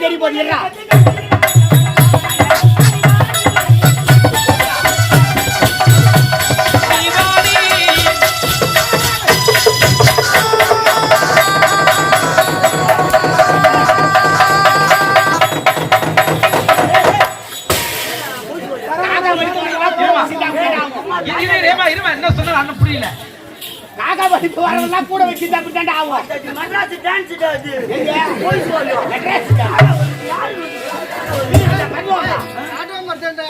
தெரி போட்டுறா என்ன சொன்னா புரியல காக்கா படிப்பு வரவெல்லாம் கூட வச்சு தான் ஆகும் டான்ஸ் எங்க? போய் சொல்லு? பண்ணுவாங்க. அது அது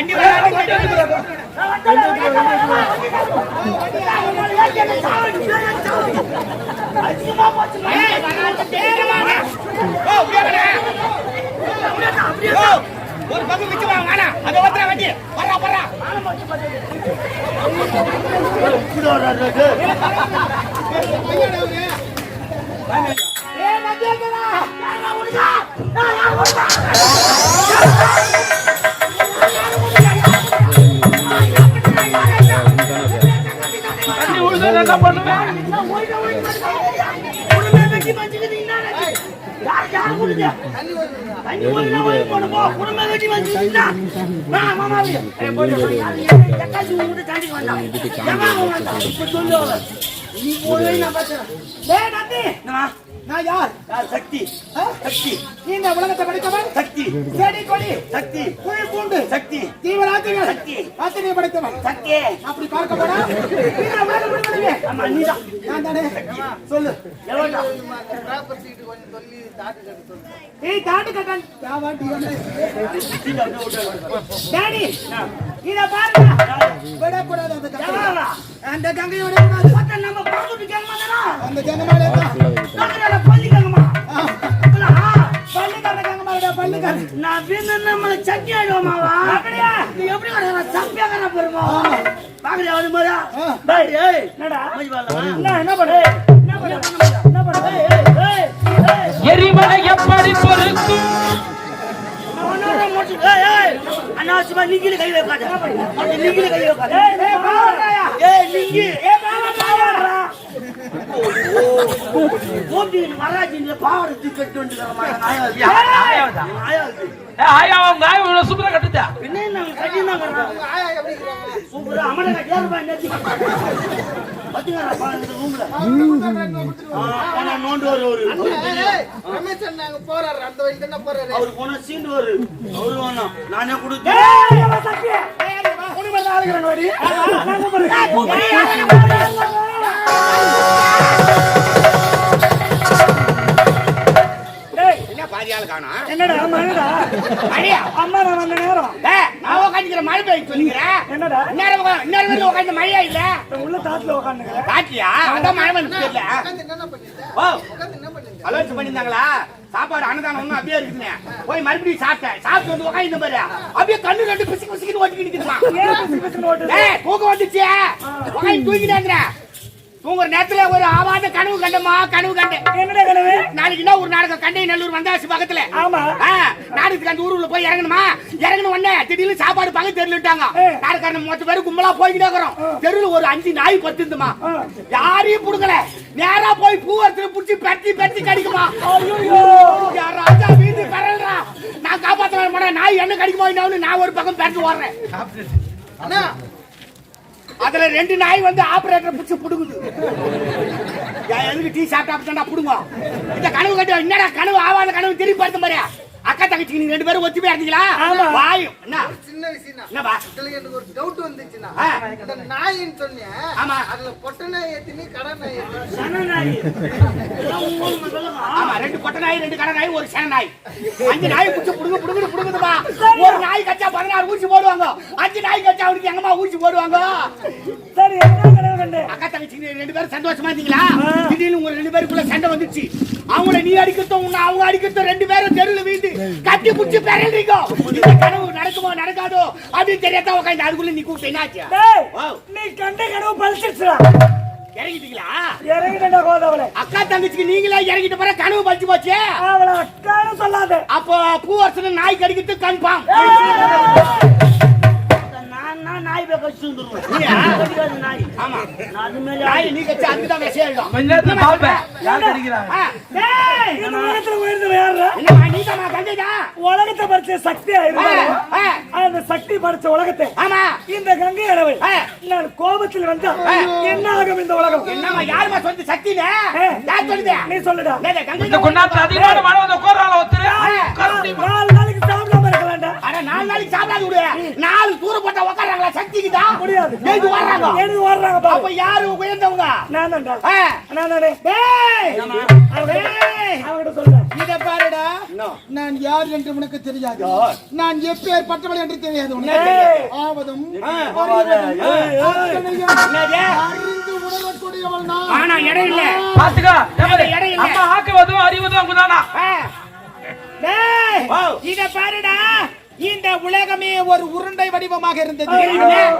ஓ ஒரு பங்கு விட்டு வாங்க வேணாம் அங்க வண்டி வரா வரா ஏ மத்தியா நான் உடுடா நான் உடுடா வந்தா இப்ப சொல்லு நீ போய் நான் பார்த்தேன் டேய் நந்தி நான் நான் யார்? சக்தி. சக்தி. இந்த உலகத்தை படைத்தவன் சக்தி. செடி கொடி. சக்தி. குழி பூண்டு. சக்தி. ஜீவராசிகள் சக்தி. ஆசிரியை படைத்தவன் சக்தி. அப்படி பார்க்க போனா நீ தான் நான் தானே? சொல்லு. எவ்வளோ ஏய் யாவாட்டி வந்து டாடி இத பாருங்க. விடக்கூடாது அந்த கங்கை அந்த கங்கையை விடக்கூடாது பக்கம் நம்ம பாத்துட்டு கேட்கமாட்டா அந்த ஜனமாலே நகரல பள்ளி கங்கமா? பள்ளிக்கார கங்கமா விட பள்ளிக்கார நான் பின்ன நம்மள சட்டி ஆடுவோமாவா அப்படியா? நீ எப்படி வர? சப்பியாகற பெருமா பாக்குறியா வந்து மரா டேய் ஏய் என்னடா? என்ன பண்ணு? என்ன பண்ணு? என்ன பண்ணு? ஏய். எரிமலை எப்படி பொறுக்கும் அனாவசியமா நீங்களே கை வைக்காத. நீங்களே கை வைக்காத. ஏய் நீங்க போட்டி மகாராஜின் பாவரத்து கட்டு ஆயா, உங்க ஆயா இவ்வளவு சூப்பரா கட்டுதா என்ன நாங்க கட்டினா சூப்பரா அமன கட்டியா அவரு நானே கொடுத்தேன் சாப்பாடு அன்னதானம் ஒன்றும் அப்படியே இருக்குதுங்க போய் மறுபடியும் சாப்பிட்டேன். சாப்பிட்டு வந்து உட்காந்து பாரு. அப்படியே கண்ணு ரெண்டு பிசுக்கு பிசுக்குன்னு ஓட்டிக்கிட்டு தூக்கம் வந்துச்சு. உட்காந்து தூங்குற நேரத்துல ஒரு ஆவாத கனவு கண்டமா கனவு கண்டேன் என்னடா கனவு? நாளைக்கு என்ன ஒரு நாடகம் கண்டை நல்லூர் வந்தாச்சு பக்கத்துல. ஆமா. ஆ, நாடகத்துக்கு அந்த ஊருக்குள்ள போய் இறங்கணுமா? இறங்கணும் உடனே திடீர்னு சாப்பாடு பங்கு தெருலுட்டாங்க. நாடகாரன் மொத்த பேரு கும்பலா போய்கிட்டே இருக்கிறோம். தெருவுல ஒரு அஞ்சு நாய் பத்துந்துமா ஆ. யாரையும் புடுங்கல. நேரா போய் பூவரத்துல புடிச்சு பெட்டி பெட்டி கடிக்குமா? ராஜா வீட்டு பரல்றா நான் காப்பாத்த மாட்டேன் நாய் என்ன கடிக்குமா என்னன்னு நான் ஒரு பக்கம் பெட்டு ஓடுறேன். அண்ணா, அதுல ரெண்டு நாய் வந்து ஆபரேட்டர் பிடிச்சு புடுங்குது. எதுக்கு டீ சாப்பிட்டா புடுங்க இந்த கனவு கட்டு என்னடா கனவு? ஆவாத கனவு திரும்பி பார்த்த மாதிரியா? அக்கா தங்கச்சி நீங்க ரெண்டு பேரும் ஒத்துமையா இருந்தீங்களா ஆமா. வாயும் என்ன? சின்ன விஷயம் என்னப்பா? இதுல எனக்கு ஒரு டவுட் வந்துச்சுன்னா ஆ. இந்த நாயின்னு சொன்னேன். ஆமா. அதுல பொட்டை நாய் ஏத்தினி கடை நாய் ஆமா ரெண்டு கொட்டை நாய் ரெண்டு கடை நாய் ஒரு சேன நாய் அஞ்சு நாய் பிடிச்சு புடுங்க புடுங்க புடுங்குதுப்பா. ஒரு நாய் கச்சா பதினாறு ஊசி போடுவாங்க. அஞ்சு நாய் கச்சா அவனுக்கு எங்கம்மா ஊசி போடுவாங்க? சரி என்ன அக்கா தங்கச்சி ரெண்டு பேரும் சந்தோஷமா இருந்தீங்களா. திடீர்னு உங்க ரெண்டு பேருக்குள்ள சண்டை வந்துச்சு. அவங்கள நீ அடிக்கட்டும் உன்னை அவங்க அடிக்கட்டும் ரெண்டு பேரும் தெருவில் வீண்டு கட்டி புடிச்சு பெறல்றீங்க இந்த கனவு நடக்குமோ நடக்காதோ? அப்படின்னு தெரியாத உட்காந்து அதுக்குள்ள நீ கூப்பிட்டு என்னாச்சு. நீ கண்ட கனவு பலிச்சிடுச்சுடா இறங்கிட்டீங்களா? இறங்கிட்டா கோதாவளே. அக்கா தங்கச்சிக்கு நீங்களே இறங்கிட்டு போற கனவு பழிச்சு போச்சு? அவளை அக்கான்னு சொல்லாத. அப்போ பூவரசன் நாய் கடிக்கிட்டு கன்ஃபார்ம். நான் நான் நாய் போய் கடிச்சு வந்துருவேன் நீயா? கடிக்காது நாய்? ஆமா. நான் அது மேல நாய் நீ கட்சி அதுக்கு தான் விஷயம் எழுதும் கொஞ்ச நேரத்துல பாப்பேன். யார் கிடைக்கிறாங்க? ஆ, டேய், இந்த உலகத்துல உயர்ந்தவ யாருடா என்னம்மா நீ தான் கங்கைதா உலகத்தை படைச்ச சக்தியா இருந்தாலும் ஆ, அந்த சக்தி படைச்ச உலகத்தை ஆமா. இந்த கங்கை அளவை ஆ. நான் கோபத்தில் வந்தா என்ன ஆகும் இந்த உலகம்? என்னம்மா யாருமா சொல்லி சக்தினே யார் சொல்லுது? நீ சொல்லுடா. இந்த அதிகமான நாலு நாளைக்கு அட நாலு நாளைக்கு சாப்பிடாது விடு. நாலு தூர போட்டா உட்கார்றாங்களா சக்திக்கு தான் முடியாது எழுதி வர்றாங்க. எழுதி வர்றாங்க அப்ப யாரு உயர்ந்தவங்க? நான் தான்டா. ஆ, நான் தானே. டேய், டேய் அவங்கிட்ட சொல்றேன் இத பாருடா. இன்னும். நான் யார் என்று உனக்கு தெரியாது? நான் எப்பேற்பட்டவள் என்று தெரியாது உனக்கு? ஆவதும்? அறிந்து உணரக்கூடியவள் நான். ஆனா இடம் இல்ல. பாத்துக்க ஏமாரு. இடம் இல்ல. அம்மா ஆக்குவதும் அறிவதும் அங்குதானா. இத பாருடா. இந்த உலகமே ஒரு உருண்டை வடிவமாக இருந்தது.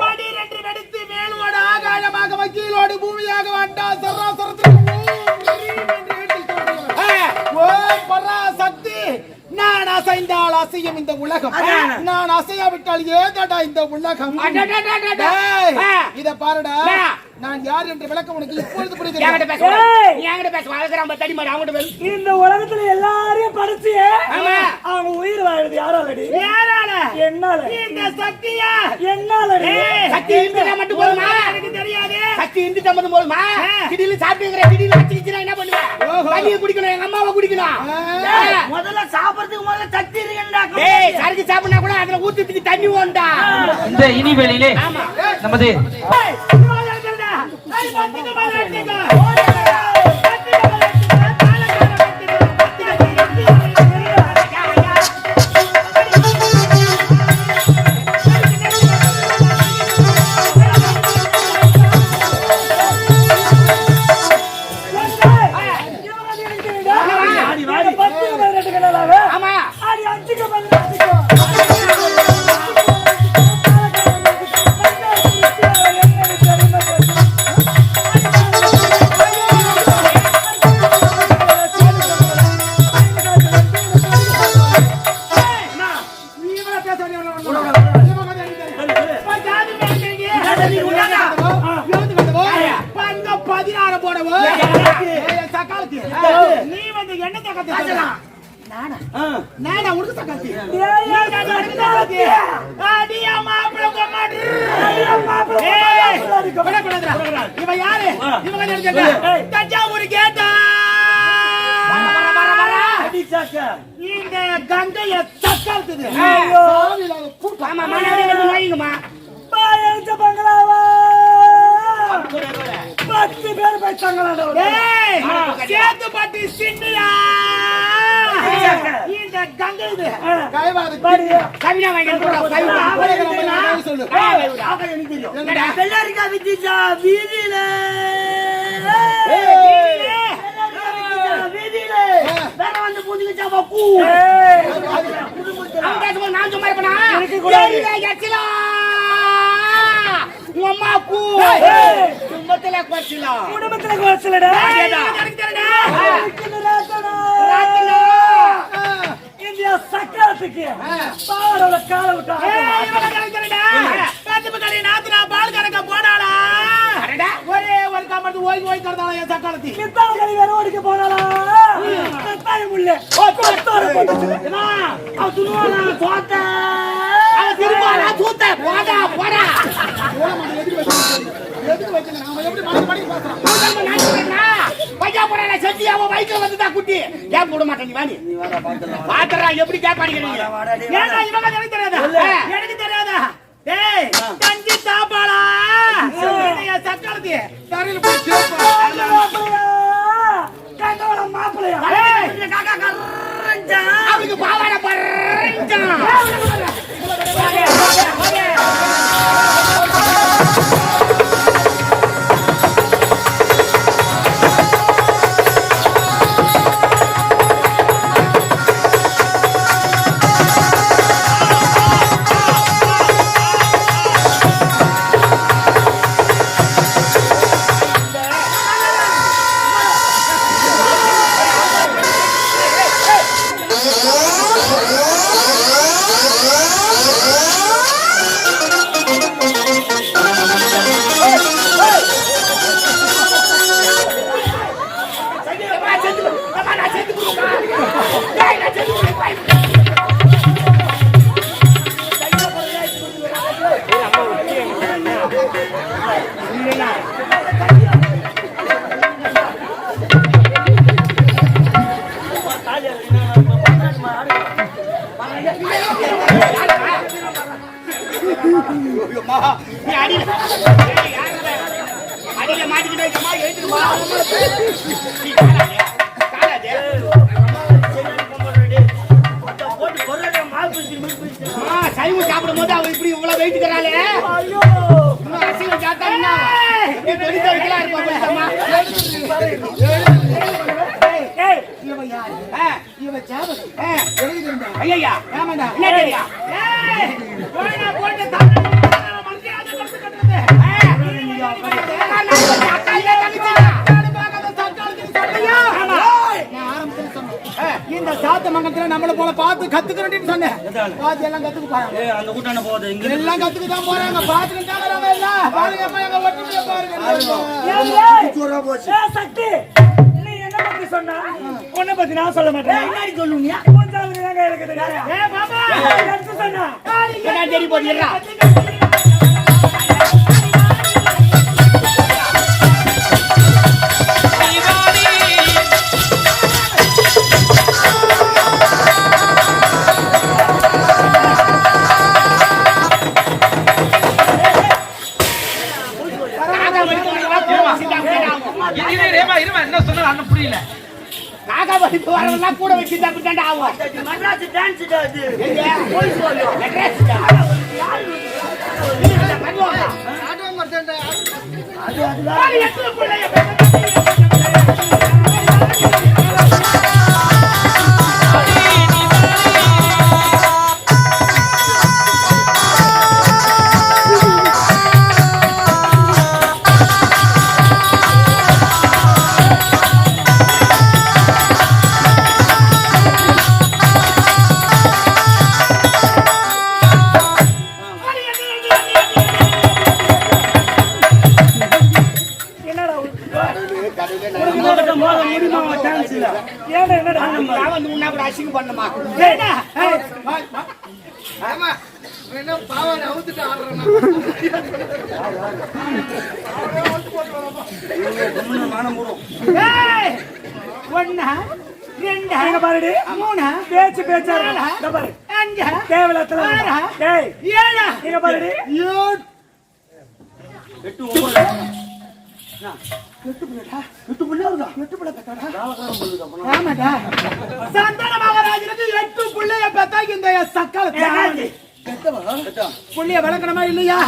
பனிரெண்டு நடித்து மேலோடு ஆகாயமாக வக்கீலோடு பூமியாக என்று. ஓம் பராசக்தி நான் அசைந்தால் அசையும் இந்த உலகம். நான் அசையாவிட்டால் ஏதடா இந்த உலகம். இத பாருடா. நான் யார் என்ற விளக்கம் உனக்கு இப்பொழுது என்கிட்ட புரியுது பேச கூடாது. ஏய். நீ என்கிட்ட பேச வளர்க்குறான் அவங்ககிட்ட பேசு. இந்த உலகத்துல எல்லாரையும் படைச்சியே ஆமா. அவங்க உயிர் வாழுது யாராலடி? யாரால? என்னால? இந்த சக்தியா? என்னாலடி? ஏய், சக்தி இருந்துட்டா மட்டும் போதுமா? எனக்கு தெரியாது. சக்தி இருந்துட்டா மட்டும் போதுமா? திடீர்னு சாப்பிட்டுங்கிற திடீர்னு வச்சுக்கிச்சுனா என்ன பண்ணுவேன் தண்ணியை குடிக்கணும் எங்க அம்மாவை குடிக்கணும். முதல்ல சாப்பிடறதுக்கு முதல்ல சக்தி இருக்குண்டா ஏய் சரக்கு சாப்பிட்டா கூட அதுல ஊத்துறதுக்கு தண்ணி ஓண்டா இந்த இனிவெளியிலே ஆமா. நமது டேய் சேத்துப்பட்டி சின்னியா? இந்த கங்கை இது. கவினா வாங்கி சொல்லு. வெள்ளாரிக்கா வித்திச்சா வீதியில. வீதியில. வேற வந்து புதுக்கிச்சா கூ. அவன் பேசும்போது நான் சும்மா இருப்பேனா எனக்கு கூடாது. ஏய், எச்சிலா. உன் அம்மா குறைச்சிடலாம் குடும்பத்துல குறைச்சலடா. அதேதான். இந்தியா சக்கரத்துக்கு பாவரோட காலை விட்டு ஒரே ஒரு காமத்து ஓய் ஓய் கறந்தாலும் என் சக்காலத்தி கித்தான கறி வேற ஓடிக்க போனாலா கத்தாய முள்ளு. துணுவானா தோத்த அவன் திரும்ப நான் தூத்த போடா போடா. எதுக்கு நாம எப்படி மாத்தி மாத்தி பேசுறோம் பையா போறா செஞ்சு அவன் வயிற்றுல வந்துதான் குட்டி. ஏன் போட மாட்டேன் நீ வாணி பாத்துறா எப்படி கேப்பாடிக்கிறீங்க ஏன்டா இவங்க எனக்கு தெரியாதா? எனக்கு தெரியாதா? டேய் தஞ்சி தரையில போய் கண்டோட மாப்பிளையா காக்கா கரஞ்சா. அவனுக்கு பாவாடை பறஞ்சான் ஐயா ஆமாண்டா என்ன தெரியா ஏய். போய்டா போய்டா தாத்தா மந்தியாத கட்டு கட்டுறது இந்த சாத்த மங்கத்துல நம்மள போல பார்த்து கத்துக்கிறேன்னு சொன்னேன். பார்த்து எல்லாம் கத்துக்க போறாங்க. அந்த கூட்டான போகுது இங்க எல்லாம் கத்துக்க தான் போறாங்க. பாத்துக்கிட்டாங்க நம்ம எல்லாம். பாருங்க அப்ப எங்க ஒற்றுமையை பாருங்க. சக்தி நீ என்ன பத்தி சொன்னா? உன்னை பத்தி நான் சொல்ல மாட்டேன். முன்னாடி எனக்கு தெரியாது சொன்னா. தெரிய போடுறா கூட வச்சு தப்பு தாண்டா ஆகும் மெட்ராஸ் டான்ஸ் இது போலீஸ் வரணும் மெட்ராஸ் அது அது ஆமாடா சந்தன மகாராஜனுக்கு எட்டு பிள்ளைய பெத்தா இந்த சக்கால புள்ளிய வளர்க்கணுமா இல்லையா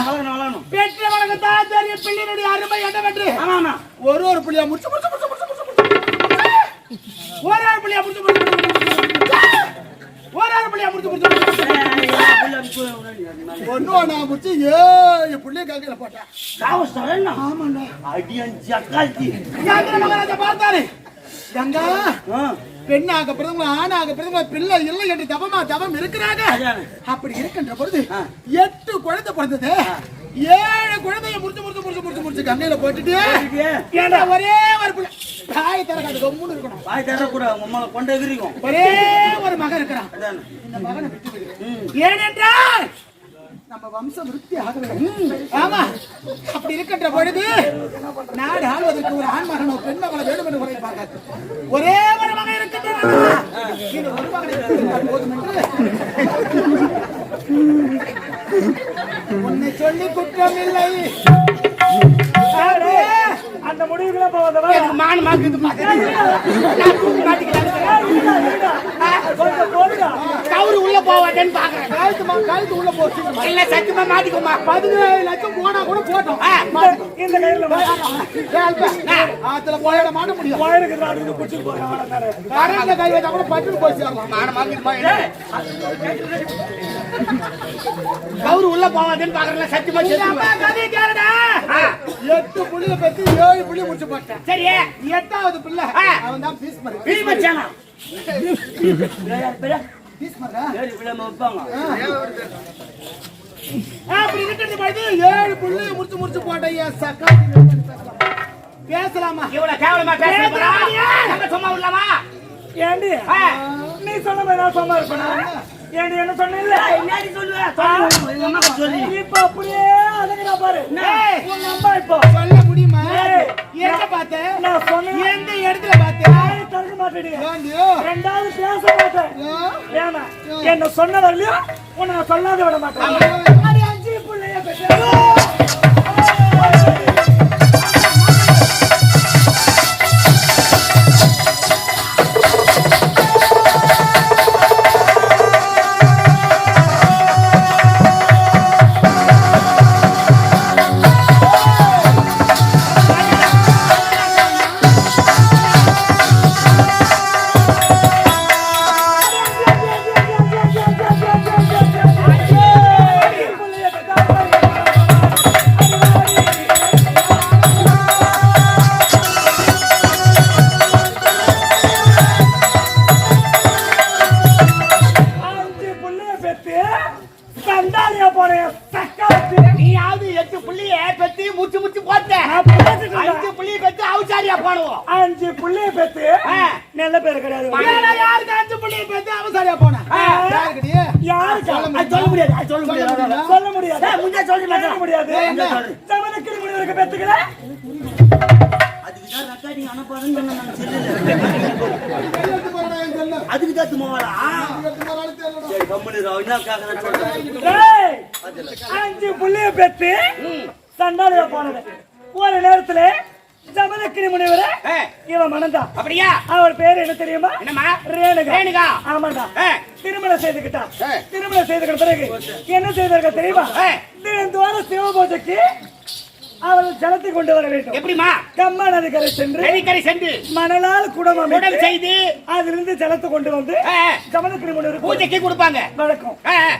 பெற்ற வளர்க்கத்தா தெரியும் பிள்ளையினுடைய அருமை என்ன வென்று ஆமா ஒரு ஒரு புள்ளியா முடிச்சு முடிச்சு முடிச்சு முடிச்சு முடிச்சு ஒரு ஒரு புள்ளியா முடிச்சு முடிச்சு ஒரு ஒரு புள்ளியா முடிச்சு முடிச்சு முடிச்சு ஒண்ணு போட்டேன் சாவஸ்தரன் ஆமாண்ணா அடியன் ஜக்காத்தி மகாராஜா பார்த்தாரு கங்கா பெண்ணாக பிறந்தவங்க ஆணாக பிறந்தவங்க பிள்ளை இல்லை என்று தவமா தவம் இருக்கிறாங்க அப்படி இருக்கின்ற பொழுது எட்டு குழந்தை பிறந்தது ஏழு குழந்தைய முடிச்சு முடிச்சு முடிச்சு முடிச்சு முடிச்சு கங்கையில போட்டுட்டு ஒரே ஒரு பிள்ளை தாய் தரக்காது கம்முன்னு இருக்கணும். வாய் தரக்கூடாது உம்மளை கொண்டே விரிக்கும் ஒரே ஒரு மகன் இருக்கிறான். இந்த மகனை விட்டு. ஏனென்றால் நம்ம வம்சம் விருத்தி ஆக வேண்டும் ஆமா. அப்படி இருக்கின்ற பொழுது நாடு ஆள்வதற்கு ஒரு ஆண் மகன் பெண் மகனை வேண்டும் என்று உரைப்பாங்க ஒரே ஒரு மகன் இருக்கின்றது இது ஒரு மகனை போதும் என்று. உன்னை சொல்லி குற்றம் இல்லை. அந்த முடிவுக்குள்ள போவதவா எனக்கு மானமா இருக்குது நான் தூக்கி மாட்டிக்கிறேன். கவுரு உள்ள போவாட்டேன்னு பாக்குறேன். கழுத்து மா- கழுத்து உள்ள போச்சு இல்ல சத்தியமா மாட்டிக்குமா பதினேழு லட்சம் போனா கூட போட்டோம் இந்த கையில ஆத்துல போயிட மாட்ட முடியும். கரண்ட்ல கை வச்சா கூட பட்டு என்ன? கவுரு உள்ள சத்தியமா எட்டு புள்ளிய பத்தி ஏழு புள்ளி முடிச்சு போட்டேன். சரி எட்டாவது பிள்ளை. அவன் தான் பீஸ் விழாம வைப்பாங்க அப்படி இருக்கிறது பார்த்து ஏழு புள்ளிய முடிச்சு முடிச்சு போட்டேன் சக்கா பேசலாமா இவ்வளவு கேவலமா சும்மா விடலாமா ஏண்டி நீ சொன்ன மாதிரி ஏண்டி என்ன சொன்ன என்னடி சொல்லுவேன் சொல்லு சொல்லி இப்ப அப்படியே அதுக்கு பாரு ஏய். அம்மா இப்போ சொல்ல முடியுமா எங்க பார்த்தேன் நான் சொன்னேன் எந்த இடத்துல பார்த்தேன் வாயை திறக்க மாட்டேடி ஏண்டியோ? ரெண்டாவது பேச மாட்டேன் ஏன்? ஏன்னா என்ன சொன்ன வரலையும் உன்னை நான் சொல்லாத விட மாட்டேன். அதுக்கு தான் தும்மாவாடா. சரி என்ன சொல்றேன்? அஞ்சு புள்ளைய பெத்து சண்டாலியா போனது. ஒரு நேரத்துல ஜமதக்கிரி முனிவர இவன் மணந்தான் அப்படியா? அவர் பேரு என்ன தெரியுமா? என்னம்மா? ரேணுகா. ரேணுகா. ஆமாண்டா. திருமணம் செய்துக்கிட்டா. திருமணம் செய்துக்கிட்ட பிறகு என்ன செய்தார்கள் தெரியுமா. தினந்தோறும் சிவபூஜைக்கு அவள் ஜலத்தை கொண்டு வர வேண்டும். எப்படிமா கம்மா நதிக்கரை சென்று நதிக்கரை சென்று மணலால் குடம் அமைத்து செய்து அதிலிருந்து ஜலத்தை கொண்டு வந்து ஏ, ஜமதக்கிரி முனிவருக்கு பூஜைக்கு கொடுப்பாங்க. வழக்கம்.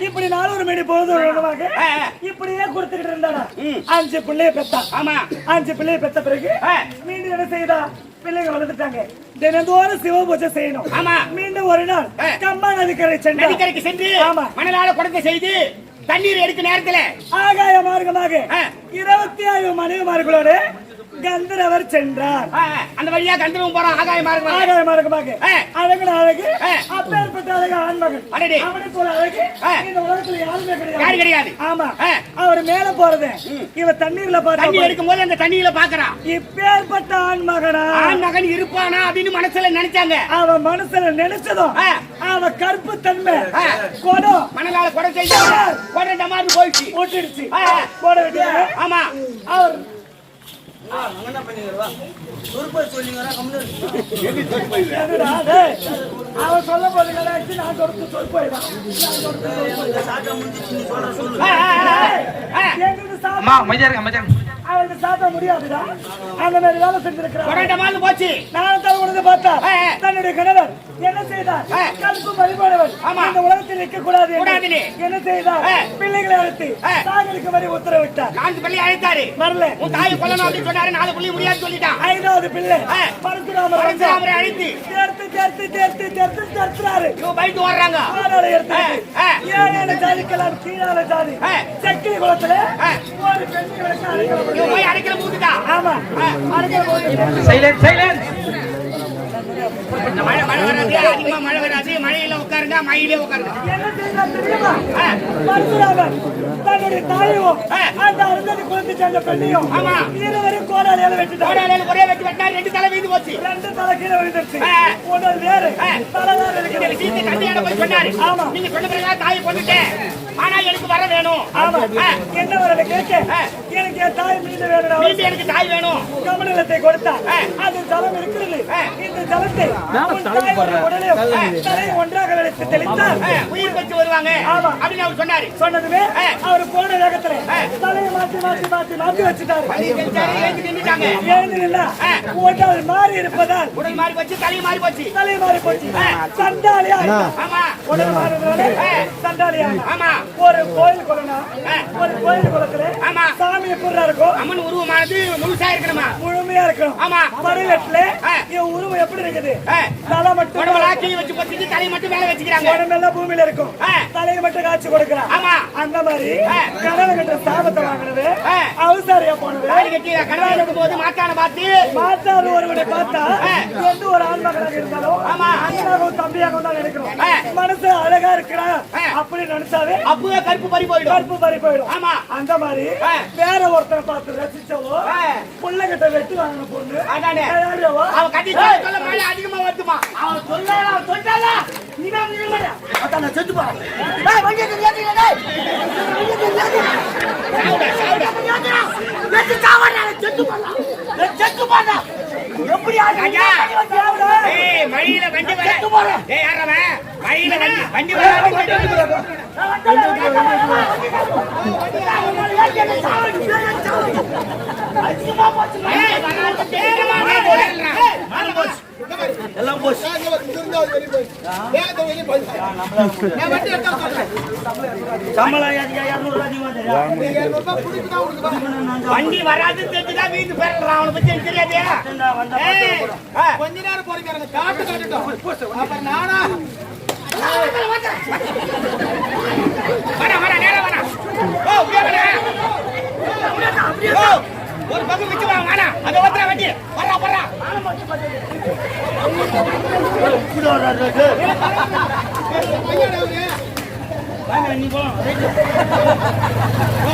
இப்படி நாலு மணி உணவாக ஏ, இப்படியே கொடுத்துக்கிட்டு இருந்தாடா. அஞ்சு பிள்ளைய பெத்தான் ஆமா. அஞ்சு பிள்ளைய பெத்த பிறகு. மீண்டும் என்ன செய்தா? பிள்ளைங்க வளர்ந்துட்டாங்க தினந்தோறும் சிவ பூஜை செய்யணும். ஆமா. மீண்டும் ஒரு நாள். கம்மா நதிக்கரை சென்று நதிக்கரைக்கு சென்று ஆமா. மணலால குடத்தை செய்து தண்ணீர் எடுக்க நேரத்துல ஆகாய மார்க்கமாக. இருபத்தி ஐந்து மனைவிமார்களோடு கந்தரவர் சென்றார். அந்த வழியா கந்தரவும் போறோம் ஆகாயமா இருக்கு ஆகாய மார்க்கமாக ஆ. அழகு அழகு. அப்பேற்பட்ட அழகு ஆண்மகன். அவனை போல அழகு. இந்த உலகத்துல யாருமே யாரு கிடையாது? கிடையாது ஆமா. அவர் மேல போறது இவ தண்ணீர்ல தண்ணி பார்த்தா எடுக்கும் போது அந்த தண்ணியில பாக்குறான் இப்பேற்பட்ட ஆண் மகனா ஆண் மகன் இருப்பானா அப்படின்னு மனசுல நினைச்சாங்க. அவன் மனசுல நினைச்சதும். அவன் கற்பு தன்மை. கொடம் மணலால குடம் செய்து குடம் டமாந்து போயிடுச்சு. ஓட்டிடுச்சு ஆ. போட வேண்டியது. ஆமா. அவர் அவன் சொல்ல போது கலாய்ச்சி நான் கொடுத்து சொல் போயிடான் இந்த சாட்டை முடிஞ்சிச்சு அவருக்கு சாப்பிட முடியாதுடா அந்த மாதிரி வேலை செஞ்சிருக்கிறார் போச்சு நான் தான் உணர்ந்து பார்த்தா. தன்னுடைய கணவர் என்ன செய்தார். கருப்பு வழிபாடவர். இந்த உலகத்தில் இருக்க கூடாது. என்ன செய்தார். பிள்ளைகளை அழைத்து. சாகருக்கு வரை உத்தரவிட்டார் நான்கு பள்ளி அழைத்தாரு வரல உன் தாயை கொல்லணும் அப்படின்னு சொன்னாரு நாலு புள்ளி முடியாது சொல்லிட்டான் ஐந்தாவது பிள்ளை. பரசுராமர். பரசுராமரை அழைத்து தேர்த்து தேர்த்து தேர்த்து தேர்த்து தேர்த்துறாரு இவன் பயந்து ஓடுறாங்க ஆளாளை எடுத்து. ஏழேழு ஜாதிக்கெல்லாம் கீழான ஜாதி ஆ. சக்கிலி குளத்துல. ஒரு பெண்களுக்கு இவன் போய் அடைக்கல மூட்டுதான் ஆமா. சைலண்ட் இந்த மழை மழை வராது அதிகமா மழை வராது மழையில உட்காருங்க மழையிலே உட்காருங்க தன்னுடைய தாயையும் ஆ. அந்த அருந்ததி குழந்தை சேர்ந்த பெண்ணையும் ஆமா. இருவரையும் கோடாலியால வெட்டிட்டார் கோடாலியால ஒரே வெட்டி வெட்டினா ரெண்டு தலை வீந்து போச்சு ரெண்டு தலை கீழே விழுந்துருச்சு. உடல் வேறு. தலைதான் இந்த இருக்கிறது விஷயத்தை தந்தையாட போய் சொன்னாரு ஆமா. நீங்க சொன்ன பிறகு தாயை கொண்டுட்டேன் ஆனா எனக்கு வர வேணும். என்ன வரல கேட்க. எனக்கு என் தாய் மீது வேணும் எனக்கு தாய் வேணும் கமலத்தை கொடுத்தார் ஆ. அது ஜலம் இருக்கிறது. இந்த ஜலத்தை ஒன்றாக ஆ, உயிர் பெற்று வருவாங்க ஆமா. அப்படின்னு அவர் சொன்னாரு சொன்னதுமே. அவர் போன வேகத்துல. தலையை மாத்தி மாத்தி மாத்தி மாத்தி வச்சுட்டாரு நின்றுட்டாங்க. உடல் மாறி இருப்பதால் உடல் மாறி போச்சு தலை மாறி போச்சு தலை மாறி போச்சு. சண்டாலியா ஆமா உடல். சண்டாலியா ஆமா ஒரு கோயில் ஆ. ஒரு கோயில் குளத்துல ஆமா. சாமி எப்படி இருக்கும் அம்மன் உருவமானது முழுசா இருக்கணுமா முழுமையா இருக்கணும் ஆமா. என் உருவம் எப்படி இருக்குது. தலை மட்டும் வச்சு பொத்திட்டு தலை மட்டும் மேல வச்சுக்கிறாங்க உடம்பெல்லாம் பூமியில இருக்கும். தலையை மட்டும் காட்சி கொடுக்கிறான் ஆமா. அந்த மாதிரி ஆ. கனவு கட்ட சாபத்தை வாங்கினது. அவசாரியா போனது போது மாத்தான பார்த்து பார்த்தாரு ஒருவனை பார்த்தா ஆ. எந்த ஒரு ஆண்மகனாக இருந்தாலும் ஆமா. அண்ணனாகவும் தம்பியாகவும் தான் நினைக்கிறோம். மனசு அழகா இருக்கிறா ஆ. அப்படி நினைச்சாவே அப்பவே கருப்பு பறி போயிடும் கருப்பு பறி போயிடும் ஆமா. அந்த மாதிரி. வேற ஒருத்தனை பார்த்து ரசிச்சவோ. புள்ளகிட்ட வெட்டு வாங்கின பொண்ணு அதானே. யாரையவோ? அவ கட்டி சொல்ல மழை அதிகமா வருதுமா அவன் சொல்லாத அவன் சொல்லாதா. நீ தான் நிறுவன அதான் நான் செத்து போறேன். டேய் வண்டியை ஏத்துங்க டேய். வண்டியை ஏத்துங்க. வெச்சு சாவடா செத்து போறேன். செத்து போறேன். எப்படி. ஆகுது ஏய் மழையில வண்டி வர. செத்து போறேன். ஏய் யாரவன் மழையில வண்டி வண்டி வர. தேரமா போடுறான் வண்டி வராது தெரிஞ்சுதான் வீட்டு போயிடுறான் அவனை பத்தி எனக்கு தெரியாது. கொஞ்ச நேரம் போறீங்க காட்டு காட்டுட்டோம். நானா? ஓ அப்படியே ஒரு பக்கம் வச்சு வா வாடா. அங்க வந்துடா வண்டி. வரா வரா ஓ,